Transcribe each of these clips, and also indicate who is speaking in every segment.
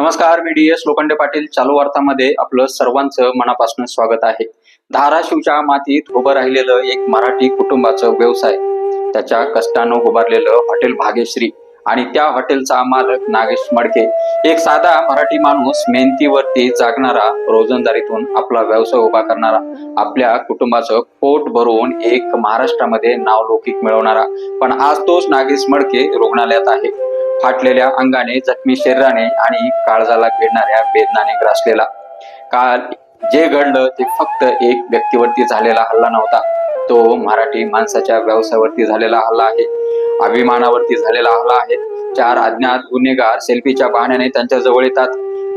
Speaker 1: नमस्कार मी D S Lokhande Patil. चालू वार्तामध्ये आपलं सर्वांचं मनापासून स्वागत आहे. धाराशिवच्या मातीत उभं राहिलेलं एक मराठी कुटुंबाचं व्यवसाय त्याच्या कष्टानं उभारलेलं हॉटेल भाग्यश्री आणि त्या हॉटेलचा मालक नागेश मडके एक साधा मराठी माणूस मेहनतीवरती जागणारा रोजंदारीतून आपला व्यवसाय उभा करणारा आपल्या कुटुंबाचं पोट भरून एक महाराष्ट्रामध्ये नावलौकिक मिळवणारा. पण आज तोच नागेश मडके रुग्णालयात आहे. फाटलेल्या अंगाने जखमी शरीराने आणि काळजाला घेणाऱ्या वेदनाने ग्रासलेला. काल जे घडलं ते फक्त एक व्यक्तीवरती झालेला हल्ला नव्हता. तो मराठी माणसाच्या व्यवसायावरती झालेला हल्ला आहे. अभिमानावरती झालेला हल्ला आहे. चार अज्ञात गुन्हेगार सेल्फीच्या बहाण्याने त्यांच्या जवळ येतात.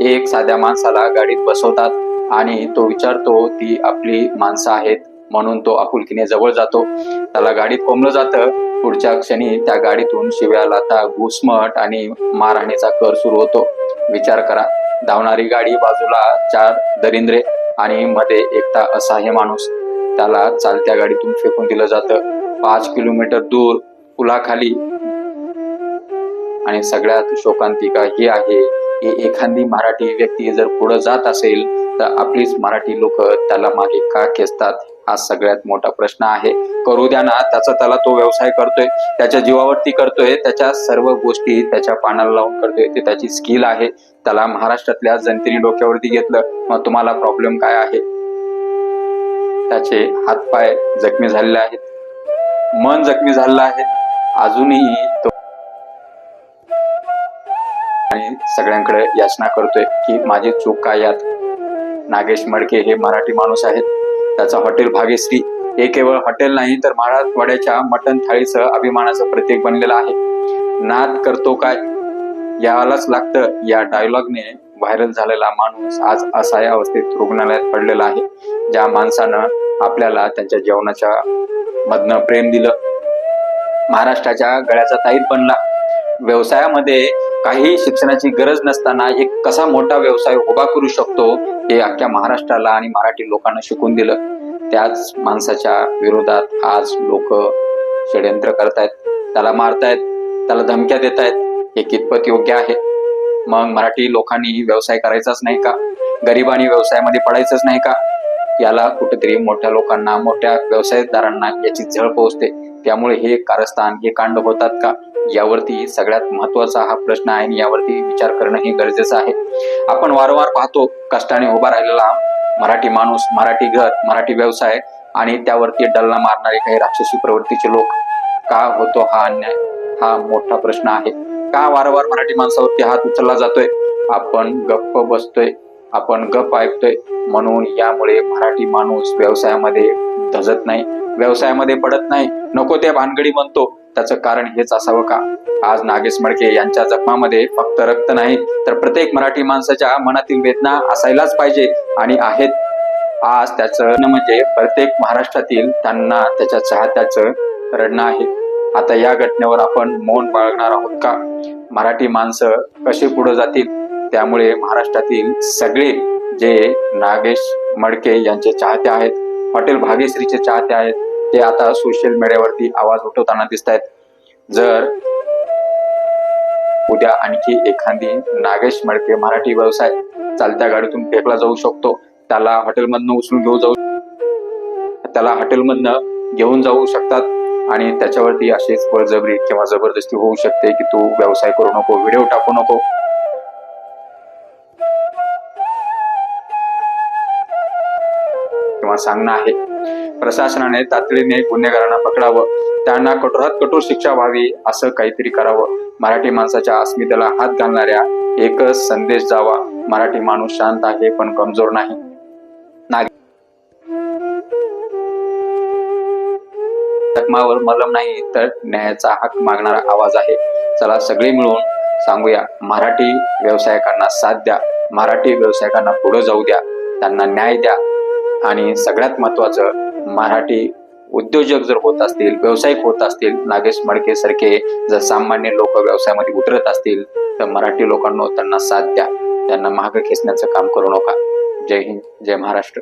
Speaker 1: एक साध्या माणसाला गाडीत बसवतात आणि तो विचारतो ती आपली माणसं आहेत. म्हणून तो आपुलकीने जवळ जातो. त्याला गाडीत कोंबलं जातं. पुढच्या क्षणी त्या गाडीतून शिव्याला लाथा घुसमट आणि मारहाणीचा कर सुरू होतो. विचार करा धावणारी गाडी बाजूला चार दरिंद्रे आणि मध्ये एकटा असहाय्य माणूस. त्याला चालत्या गाडीतून फेकून दिलं जातं. पाच किलोमीटर दूर पुलाखाली. आणि सगळ्यात शोकांतिका ही आहे की एखादी मराठी व्यक्ती जर पुढे जात असेल तर आपलीच मराठी लोक त्याला मागे का खेचतात हा सगळ्यात मोठा प्रश्न आहे. करू द्या ना त्याचा त्याला तो व्यवसाय करतोय त्याच्या जीवावरती करतोय त्याच्या सर्व गोष्टी त्याच्या पानाला लावून करतोय. ते त्याची स्किल आहे. त्याला महाराष्ट्रातल्या जनतेने डोक्यावरती घेतलं मग तुम्हाला प्रॉब्लेम काय आहे? त्याचे हातपाय जखमी झालेले आहेत. मन जखमी झालेलं आहे. अजूनही तो आणि सगळ्यांकडे याचना करतोय की माझी चूक काय यात? नागेश मडके हे मराठी माणूस आहेत. त्याचा हॉटेल भाग्यश्री हे केवळ हॉटेल नाही तर मराठवाड्याच्या मटण थाळीचं अभिमानाचं प्रतीक बनलेलं आहे. नाद करतो काय? यालाच लागतं. या डायलॉगने व्हायरल झालेला माणूस आज असहाय अवस्थेत रुग्णालयात पडलेला आहे. ज्या माणसानं आपल्याला त्यांच्या जेवणाच्या मधनं प्रेम दिलं. महाराष्ट्राच्या गळ्याचा ताईत बनला. व्यवसायामध्ये काही शिक्षणाची गरज नसताना एक कसा मोठा व्यवसाय उभा करू शकतो हे अख्ख्या महाराष्ट्राला आणि मराठी लोकांना शिकून दिलं. त्याच माणसाच्या विरोधात आज लोक षडयंत्र करतायत. त्याला मारतायत त्याला धमक्या देत आहेत हे कितपत योग्य आहे? मग मराठी लोकांनी व्यवसाय करायचाच नाही का? गरिबांनी व्यवसायामध्ये पडायचंच नाही का? याला कुठेतरी मोठ्या लोकांना मोठ्या व्यवसायदारांना याची झळ पोहोचते. त्यामुळे हे कारस्थान हे कांड होतात का? यावरती सगळ्यात महत्त्वाचा हा प्रश्न आहे आणि यावरती विचार करणं हे गरजेचं आहे. आपण वारंवार पाहतो कष्टाने उभा राहिलेला मराठी माणूस मराठी घर मराठी व्यवसाय आणि त्यावरती डल्ला मारणारे काही राक्षसी प्रवृत्तीचे लोक का होतो हा अन्याय? हा मोठा प्रश्न आहे. का वारंवार मराठी माणसावरती हात उचलला जातोय? आपण गप्प बसतोय आपण गप्प ऐकतोय. म्हणून यामुळे मराठी माणूस व्यवसायामध्ये धजत नाही व्यवसायामध्ये पडत नाही. नको त्या भानगडी म्हणतो. त्याचं कारण हेच असावं का? आज नागेश मडके यांच्या जखमामध्ये फक्त रक्त नाही तर प्रत्येक मराठी माणसाच्या मनातील वेदना असायलाच पाहिजे आणि आहेत. आज त्याचं न म्हणजे प्रत्येक महाराष्ट्रातील त्यांना त्याच्या चाहत्याचं रडणं आहे. आता या घटनेवर आपण मौन बाळगणार आहोत का? मराठी माणसं कशी पुढे जातील? त्यामुळे महाराष्ट्रातील सगळे जे नागेश मडके यांचे चाहते आहेत हॉटेल भाग्यश्रीचे चाहते आहेत ते आता सोशल मीडियावरती आवाज उठवताना दिसत आहेत जर उद्या आणखी एखादी नागेश मडके मराठी व्यवसाय चालत्या गाडीतून फेकला जाऊ शकतो. त्याला हॉटेलमधनं उचलून घेऊ जाऊ त्याला हॉटेलमधनं घेऊन जाऊ शकतात. आणि त्याच्यावरती अशीच बळजबरी किंवा जबरदस्ती होऊ शकते की तू व्यवसाय करू नको व्हिडिओ टाकू नको. किंवा सांगणं आहे. प्रशासनाने तातडीने गुन्हेगारांना पकडावं. त्यांना कठोरात कठोर शिक्षा व्हावी असं काहीतरी करावं. मराठी माणसाच्या अस्मितेला हात घालणाऱ्या एकच संदेश जावा मराठी माणूस शांत आहे पण कमजोर नाही. जखमावर मलम नाही तर न्यायाचा हक मागणारा आवाज आहे. चला सगळे मिळून सांगूया मराठी व्यावसायिकांना साथ द्या. मराठी व्यावसायिकांना पुढे जाऊ द्या. त्यांना न्याय द्या. आणि सगळ्यात महत्वाचं मराठी उद्योजक जर होत असतील व्यावसायिक होत असतील नागेश मडके सारखे जर सामान्य लोक व्यवसायामध्ये उतरत असतील तर मराठी लोकांना त्यांना साथ द्या. त्यांना महाग खेचण्याचं काम करू नका. जय हिंद जय महाराष्ट्र.